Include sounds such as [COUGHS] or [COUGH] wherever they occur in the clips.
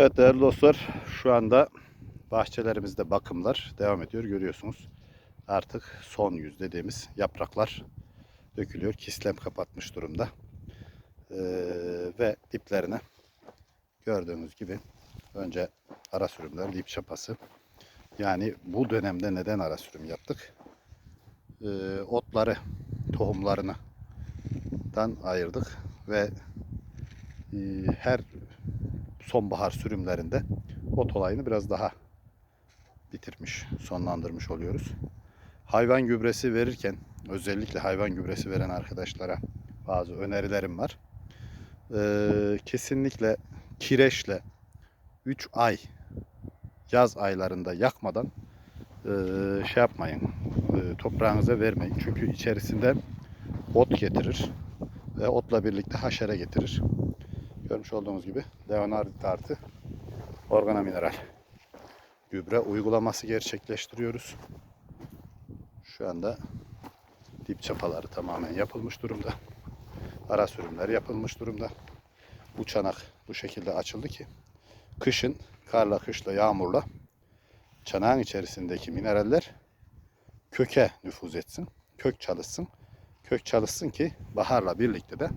Evet değerli dostlar şu anda bahçelerimizde bakımlar devam ediyor görüyorsunuz. Artık son yüz dediğimiz yapraklar dökülüyor. Kislem kapatmış durumda. Ee, ve diplerine gördüğünüz gibi önce ara sürümler, dip çapası. Yani bu dönemde neden ara sürüm yaptık? Ee, otları, tohumlarını dan ayırdık ve e, her sonbahar sürümlerinde ot olayını biraz daha bitirmiş, sonlandırmış oluyoruz. Hayvan gübresi verirken özellikle hayvan gübresi veren arkadaşlara bazı önerilerim var. Ee, kesinlikle kireçle 3 ay yaz aylarında yakmadan e, şey yapmayın. e, toprağınıza vermeyin. Çünkü içerisinde ot getirir ve otla birlikte haşere getirir. Görmüş olduğunuz gibi Leonardo artı organa mineral gübre uygulaması gerçekleştiriyoruz. Şu anda dip çapaları tamamen yapılmış durumda. Ara sürümler yapılmış durumda. Bu çanak bu şekilde açıldı ki kışın karla, kışla, yağmurla çanağın içerisindeki mineraller köke nüfuz etsin. Kök çalışsın. Kök çalışsın ki baharla birlikte de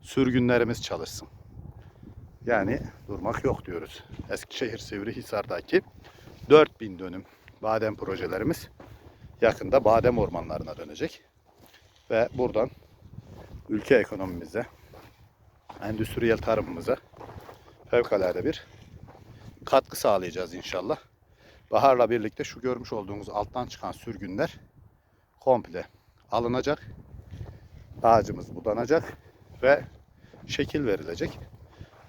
sürgünlerimiz çalışsın. Yani durmak yok diyoruz. Eskişehir Sivrihisar'daki 4000 dönüm badem projelerimiz yakında badem ormanlarına dönecek. Ve buradan ülke ekonomimize, endüstriyel tarımımıza fevkalade bir katkı sağlayacağız inşallah. Baharla birlikte şu görmüş olduğunuz alttan çıkan sürgünler komple alınacak. Ağacımız budanacak ve şekil verilecek.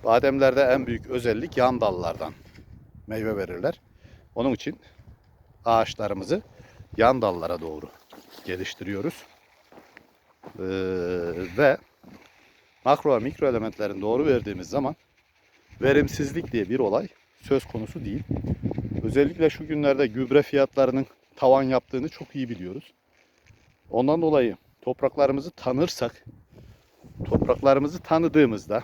Bademlerde en büyük özellik yan dallardan meyve verirler. Onun için ağaçlarımızı yan dallara doğru geliştiriyoruz. Ee, ve makro ve mikro elementlerin doğru verdiğimiz zaman verimsizlik diye bir olay söz konusu değil. Özellikle şu günlerde gübre fiyatlarının tavan yaptığını çok iyi biliyoruz. Ondan dolayı topraklarımızı tanırsak, topraklarımızı tanıdığımızda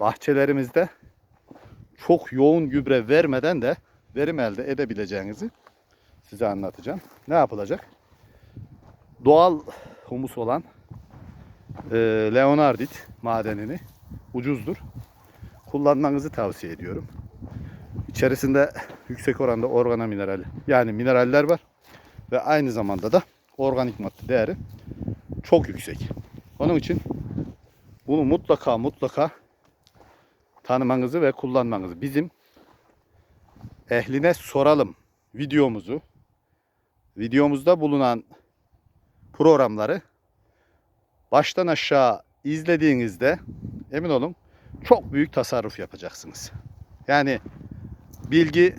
bahçelerimizde çok yoğun gübre vermeden de verim elde edebileceğinizi size anlatacağım. Ne yapılacak? Doğal humus olan e, Leonardit madenini ucuzdur. Kullanmanızı tavsiye ediyorum. İçerisinde yüksek oranda organa mineral yani mineraller var ve aynı zamanda da organik madde değeri çok yüksek. Onun için bunu mutlaka mutlaka tanımanızı ve kullanmanızı bizim ehline soralım videomuzu videomuzda bulunan programları baştan aşağı izlediğinizde emin olun çok büyük tasarruf yapacaksınız. Yani bilgi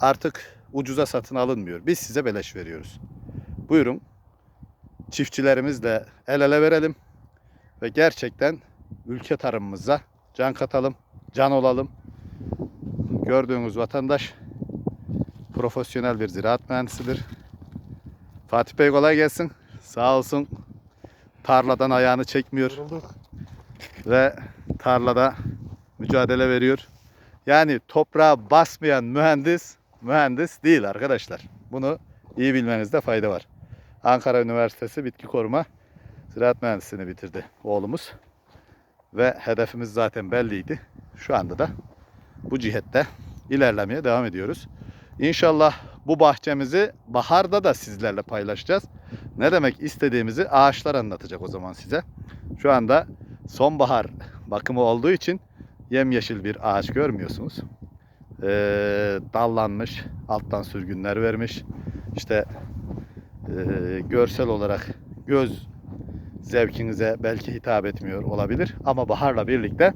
artık ucuza satın alınmıyor. Biz size beleş veriyoruz. Buyurun çiftçilerimizle el ele verelim ve gerçekten ülke tarımımıza can katalım, can olalım. Gördüğünüz vatandaş profesyonel bir ziraat mühendisidir. Fatih Bey kolay gelsin. Sağ olsun tarladan ayağını çekmiyor ve tarlada mücadele veriyor. Yani toprağa basmayan mühendis mühendis değil arkadaşlar. Bunu iyi bilmenizde fayda var. Ankara Üniversitesi Bitki Koruma Ziraat Mühendisliğini bitirdi oğlumuz. Ve hedefimiz zaten belliydi. Şu anda da bu cihette ilerlemeye devam ediyoruz. İnşallah bu bahçemizi baharda da sizlerle paylaşacağız. Ne demek istediğimizi ağaçlar anlatacak o zaman size. Şu anda sonbahar bakımı olduğu için yemyeşil bir ağaç görmüyorsunuz. Ee, dallanmış, alttan sürgünler vermiş. İşte e, görsel olarak göz zevkinize belki hitap etmiyor olabilir. Ama baharla birlikte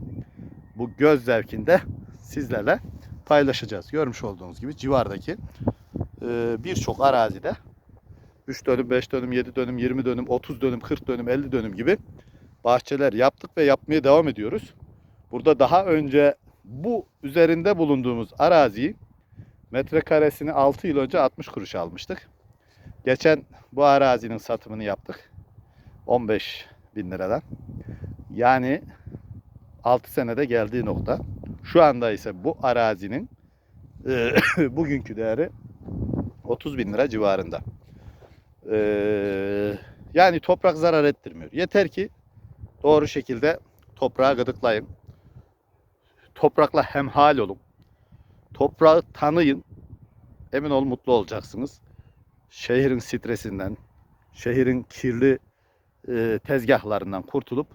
bu göz zevkinde sizlerle paylaşacağız. Görmüş olduğunuz gibi civardaki e, birçok arazide 3 dönüm, 5 dönüm, 7 dönüm, 20 dönüm, 30 dönüm, 40 dönüm, 50 dönüm gibi bahçeler yaptık ve yapmaya devam ediyoruz. Burada daha önce bu üzerinde bulunduğumuz araziyi metrekaresini 6 yıl önce 60 kuruş almıştık. Geçen bu arazinin satımını yaptık. 15 bin liradan. Yani 6 senede geldiği nokta. Şu anda ise bu arazinin e, [COUGHS] bugünkü değeri 30 bin lira civarında. E, yani toprak zarar ettirmiyor. Yeter ki doğru şekilde toprağı gıdıklayın. Toprakla hemhal olun. Toprağı tanıyın. Emin ol mutlu olacaksınız. Şehrin stresinden, şehrin kirli e, tezgahlarından kurtulup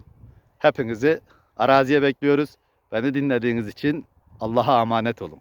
hepinizi araziye bekliyoruz. Beni dinlediğiniz için Allah'a emanet olun.